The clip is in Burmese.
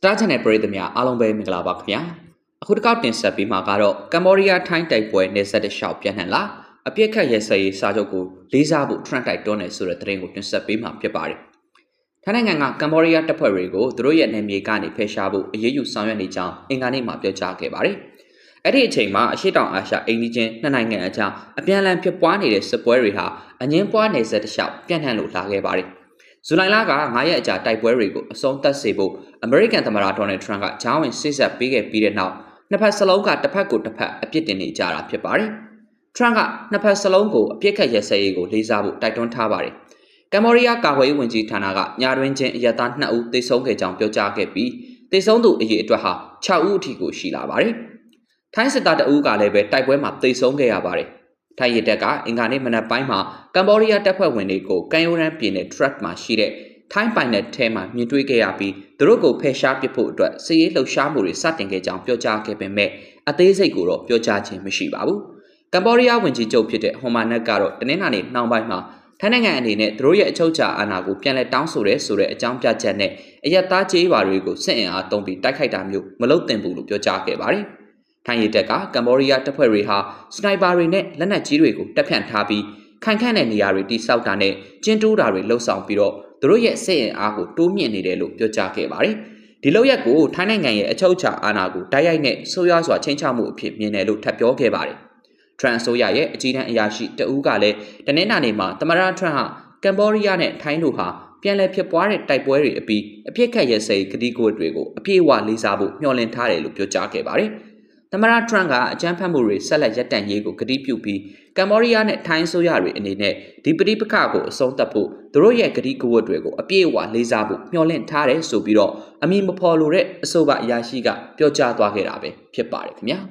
Star Channel ပရိသတ်များအားလုံးပဲမင်္ဂလာပါခင်ဗျာအခုတစ်ခေါက်တင်ဆက်ပေးမှာကတော့ကမ္ဘောဒီးယားထိုင်းတိုက်ပွဲနေဆက်တစ်လျှောက်ပြန်နှံလာအပြစ်ခတ်ရဲစရေးစာချုပ်ကိုလေးစားဖို့ Trump တိုက်တွန်းတယ်ဆိုတဲ့သတင်းကိုတင်ဆက်ပေးမှာဖြစ်ပါတယ်ထိုင်းနိုင်ငံကကမ္ဘောဒီးယားတပ်ဖွဲ့တွေကိုသူတို့ရဲ့နယ်မြေကနေဖယ်ရှားဖို့အရေးယူဆောင်ရွက်နေကြောင်းအင်္ဂါနေ့မှာပြောကြားခဲ့ပါတယ်အဲ့ဒီအချိန်မှာအရှိတောင်အာရှအိန္ဒိချင်းနှစ်နိုင်ငံအကြားအပြန်အလှန်ဖြစ်ပွားနေတဲ့စစ်ပွဲတွေဟာအငင်းပွားနေဆက်တစ်လျှောက်ပြန့်နှံ့လို့လာခဲ့ပါတယ် ဇူလိုင်လက9ရက်အကြာတိုက်ပွဲတွေကိုအဆုံးသတ်စေဖို့အမေရိကန်သမ္မတဒေါ်နယ်ထရန့်ကဂျာဝင်စစ်ဆက်ပေးခဲ့ပြီးတဲ့နောက်နှစ်ဖက်စလုံးကတစ်ဖက်ကိုတစ်ဖက်အပြစ်တင်နေကြတာဖြစ်ပါတယ်။ထရန့်ကနှစ်ဖက်စလုံးကိုအပြစ်ခတ်ရစဲရေးကိုလေးစားဖို့တိုက်တွန်းထားပါတယ်။ကမ္ဘောဒီးယားကာကွယ်ရေးဝန်ကြီးဌာနကညာတွင်ချင်းအရသား2ဦးသေဆုံးခဲ့ကြောင်းပြောကြားခဲ့ပြီးသေဆုံးသူအရေအတွက်ဟာ6ဦးအထိကိုရှိလာပါတယ်။ထိုင်းစစ်သားတအူးကလည်းပဲတိုက်ပွဲမှာသေဆုံးခဲ့ရပါတယ်။ ထိုင်းရတပ်ကအင်္ဂါနေ့မနက်ပိုင်းမှာကမ္ဘောဒီးယားတပ်ဖွဲ့ဝင်တွေကိုကန်ယိုရန်ပြည်နယ် truck မှာရှိတဲ့ထိုင်းပိုင်နယ်ထဲမှာမြင်တွေ့ခဲ့ရပြီးသူတို့ကိုဖယ်ရှားပစ်ဖို့အတွက်စစ်ရေးလှုပ်ရှားမှုတွေစတင်ခဲ့ကြောင်းပြောကြားခဲ့ပေမဲ့အသေးစိတ်ကိုတော့ပြောကြားခြင်းမရှိပါဘူး။ကမ္ဘောဒီးယားဝန်ကြီးချုပ်ဖြစ်တဲ့ဟွန်မာနက်ကတော့တနင်္လာနေ့နှောင်းပိုင်းမှာထိုင်းနိုင်ငံအနေနဲ့သူတို့ရဲ့အချုပ်အခြာအာဏာကိုပြန်လည်တောင်းဆိုရဲဆိုတဲ့အကြောင်းပြချက်နဲ့အယက်သားကျေးရွာတွေကိုစစ်အင်အားသုံးပြီးတိုက်ခိုက်တာမျိုးမလုပ်သင့်ဘူးလို့ပြောကြားခဲ့ပါတယ်။ ထိုင်းရဲတပ်ကကမ္ဘောဒီးယားတပ်ဖွဲ့တွေဟာစနိုက်ပါတွေနဲ့လက်နက်ကြီးတွေကိုတပ်ဖြန့်ထားပြီးခိုင်ခန့်တဲ့နေရာတွေတိစောက်တာနဲ့ကျင်းတူးတာတွေလှုပ်ဆောင်ပြီးတော့သူတို့ရဲ့စစ်ရင်အားကိုတိုးမြင့်နေတယ်လို့ပြောကြားခဲ့ပါတယ်။ဒီလောက်ရက်ကိုထိုင်းနိုင်ငံရဲ့အချုပ်အခြာအာဏာကိုတိုက်ရိုက်နဲ့ဆိုးရွားစွာချိန်ချမှုအဖြစ်မြင်တယ်လို့ထပ်ပြောခဲ့ပါတယ်။ Trump ဆိုရရဲ့အကြီးတန်းအရာရှိတဦးကလည်းတနင်္လာနေ့မှာသမရ Trump ဟာကမ်ဘောဒီးယားနဲ့ထိုင်းတို့ဟာပြန်လည်ဖြစ်ပွားတဲ့တိုက်ပွဲတွေအပြီးအပြစ်ခတ်ရဲစဲကတိကဝတ်တွေကိုအပြည့်အဝလေးစားဖို့မျှော်လင့်ထားတယ်လို့ပြောကြားခဲ့ပါတယ်။ သမရထရန့်ကအကြမ်းဖက်မှုတွေဆက်လက်ရပ်တန့်ရေးကိုကတိပြုပြီးကမ္ဘောဒီးယားနဲ့ထိုင်းဆိုရတွေအနေနဲ့ဒီပဋိပက္ခကိုအဆုံးသတ်ဖို့သူတို့ရဲ့ကတိကဝတ်တွေကိုအပြည့်အဝလေးစားဖို့မျှော်လင့်ထားတယ်ဆိုပြီးတော့အမည်မဖော်လိုတဲ့အဆိုပါအရာရှိကပြောကြားသွားခဲ့တာပဲဖြစ်ပါတယ်ခင်ဗျာ။